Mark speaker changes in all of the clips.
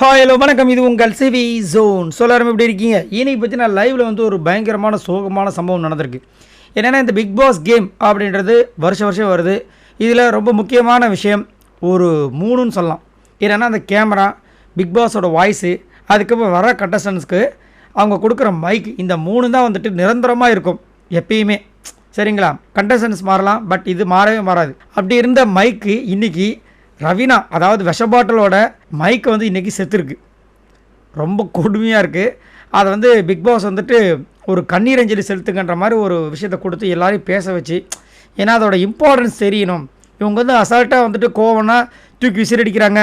Speaker 1: Hi hello வணக்கம். இது உங்கள் சிவி ஜோன் சொல்லாரம் எப்படி இருக்கீங்க? இன்னைக்கு பற்றி நான் லைவில் வந்து ஒரு பயங்கரமான சோகமான சம்பவம் நடந்திருக்கு. என்னென்னா இந்த பிக் பாஸ் கேம் அப்படின்றது வருஷம் வருஷம் வருது. இதில் ரொம்ப முக்கியமான விஷயம் ஒரு மூணுன்னு சொல்லலாம். என்னென்னா அந்த கேமரா பிக் பாஸோட வாய்ஸு அதுக்கப்புறம் வர கண்டஸ்டன்ஸ்க்கு அவங்க கொடுக்குற மைக் இந்த மூணு தான் வந்துட்டு நிரந்தரமாக இருக்கும் எப்பயுமே. சரிங்களா? கண்டஸ்டன்ஸ் மாறலாம் பட் இது மாறவே மாறாது. அப்படி இருந்த மைக்கு இன்றைக்கி ரவீனா அதாவது விஷ பாட்டிலோட மைக் வந்து இன்றைக்கி செத்துருக்கு. ரொம்ப கொடுமையாக இருக்குது அதை வந்து பிக் பாஸ் வந்துட்டு ஒரு கண்ணீரஞ்சலி செலுத்துங்கன்ற மாதிரி ஒரு விஷயத்தை கொடுத்து எல்லாரையும் பேச வச்சு ஏன்னா அதோட இம்பார்ட்டன்ஸ் தெரியணும். இவங்க வந்து அசால்ட்டாக வந்துட்டு கோவம்னா தூக்கி விசிறடிக்கிறாங்க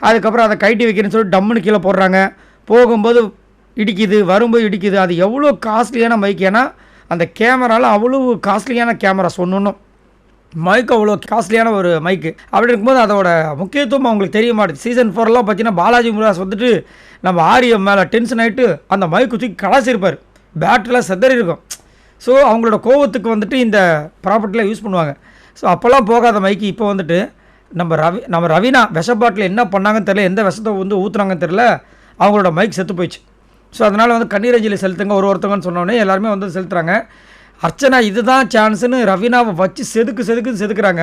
Speaker 1: அதுக்கப்புறம் அதை கைட்டி வைக்கிறேன்னு சொல்லி டம்முன்னு கீழே போடுறாங்க. போகும்போது இடிக்குது வரும்போது இடிக்குது. அது எவ்வளோ காஸ்ட்லியான மைக் ஏன்னா அந்த கேமராவில் அவ்வளோ காஸ்ட்லியான கேமரா சொன்னணும் மைக் அவ்வளோ காஸ்ட்லியான ஒரு மைக்கு அப்படி இருக்கும்போது அதோட முக்கியத்துவம் அவங்களுக்கு தெரிய மாட்டேது. சீசன் ஃபோர்லாம் பார்த்தீங்கன்னா பாலாஜி முருகாஸ் வந்துட்டு நம்ம ஆரியம் மேலே டென்ஷன் ஆகிட்டு அந்த மைக்கு தூக்கி கலாச்சிருப்பார் பேட்டரிலாம் செதறி இருக்கும். ஸோ அவங்களோட கோவத்துக்கு வந்துட்டு இந்த ப்ராப்பர்ட்டிலாம் யூஸ் பண்ணுவாங்க. ஸோ அப்போல்லாம் போகாத மைக்கு இப்போ வந்துட்டு நம்ம ரவி நம்ம ரவினா விஷ பாட்டில் என்ன பண்ணாங்கன்னு தெரியல எந்த விஷத்தை வந்து ஊற்றுனாங்கன்னு தெரியல அவங்களோட மைக் செத்து போயிடுச்சு. ஸோ அதனால் வந்து கண்ணீரஞ்சலி செலுத்துங்க ஒரு ஒருத்தங்கன்னு சொன்னோடனே எல்லாருமே வந்து செலுத்துகிறாங்க அர்ச்சனா இதுதான் சான்ஸ்னு ரவீனாவை வச்சு செதுக்கு செதுக்குன்னு செதுக்குறாங்க.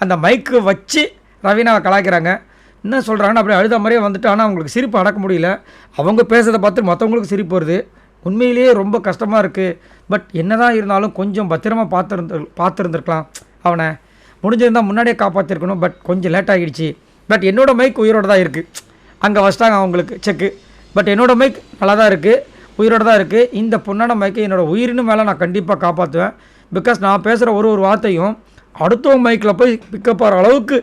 Speaker 1: அந்த மைக்கு வச்சு ரவீனாவை கலாய்க்கிறாங்க. என்ன சொல்கிறாங்கன்னு அப்படியே அழுத மாதிரியே வந்துட்டு ஆனால் அவங்களுக்கு சிரிப்பு அடக்க முடியல. அவங்க பேசுகிறத பார்த்து மற்றவங்களுக்கு சிரிப்பு வருது. உண்மையிலேயே ரொம்ப கஷ்டமாக இருக்குது பட் என்ன தான் இருந்தாலும் கொஞ்சம் பத்திரமா பார்த்துருந்து பார்த்துருந்துருக்கலாம் அவனை. முடிஞ்சிருந்தா முன்னாடியே காப்பாற்றிருக்கணும் பட் கொஞ்சம் லேட் ஆகிடுச்சு. பட் என்னோடய மைக் உயிரோடு தான் இருக்குது அங்கே வச்சிட்டாங்க அவங்களுக்கு செக்கு பட் என்னோடய மைக் நல்லா தான் இருக்குது உயிரோட தான் இருக்குது இந்த பொண்ணான மைக்கை என்னோட உயிரினு மேலே நான் கண்டிப்பாக காப்பாற்றுவேன் பிகாஸ் நான் பேசுகிற ஒரு ஒரு வார்த்தையும் அடுத்தவங்க மைக்கில் போய் பிக்கப் ஆகிற அளவுக்கு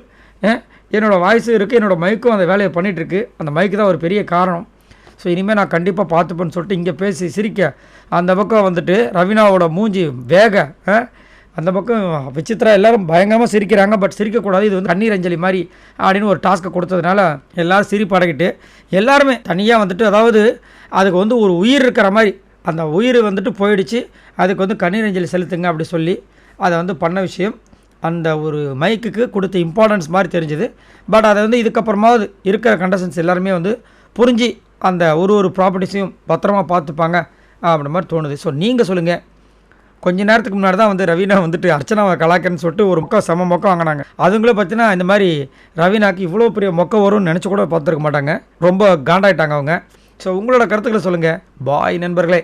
Speaker 1: என்னோடய வாய்ஸும் இருக்குது என்னோடய மைக்கும் அந்த வேலையை பண்ணிகிட்ருக்கு அந்த மைக்கு தான் ஒரு பெரிய காரணம். ஸோ இனிமேல் நான் கண்டிப்பாக பார்த்துப்பேன்னு சொல்லிட்டு இங்கே பேசி சிரிக்க அந்த பக்கம் வந்துட்டு ரவீனாவோட மூஞ்சி வேக அந்த பக்கம் விசித்ரா எல்லாரும் பயங்கரமாக சிரிக்கிறாங்க பட் சிரிக்கக்கூடாது. இது வந்து கண்ணீர் அஞ்சலி மாதிரி அப்படின்னு ஒரு டாஸ்க்கை கொடுத்ததுனால எல்லோரும் சிரிப்படகிட்டு எல்லாருமே தனியாக வந்துட்டு அதாவது அதுக்கு வந்து ஒரு உயிர் இருக்கிற மாதிரி அந்த உயிர் வந்துட்டு போயிடுச்சு. அதுக்கு வந்து கண்ணீர் அஞ்சலி செலுத்துங்க அப்படி சொல்லி அதை வந்து பண்ண விஷயம். அந்த ஒரு மைக்குக்கு கொடுத்த இம்பார்ட்டன்ஸ் மாதிரி தெரிஞ்சுது. பட் அதை வந்து இதுக்கப்புறமாவது இருக்கிற கண்டஸ்டன்ஸ் எல்லாருமே வந்து புரிஞ்சு அந்த ஒரு ஒரு ப்ராப்பர்ட்டிஸையும் பத்திரமா பார்த்துப்பாங்க அப்படின்ற மாதிரி தோணுது. ஸோ நீங்கள் சொல்லுங்கள் கொஞ்ச நேரத்துக்கு முன்னாடி தான் வந்து ரவீனா வந்துட்டு அர்ச்சனாவை கலாக்கன்னு சொல்லிட்டு ஒரு மொக்கம் செம மொக்கம் வாங்கினாங்க. அதுங்களும் பார்த்தீங்கன்னா இந்த மாதிரி ரவீனாக்கு இவ்வளோ பெரிய மொக்கம் வரும்னு நினச்சி கூட பார்த்துருக்க மாட்டாங்க. ரொம்ப காண்டாயிட்டாங்க அவங்க. ஸோ உங்களோட கருத்துக்களை சொல்லுங்கள் பாய் நண்பர்களே.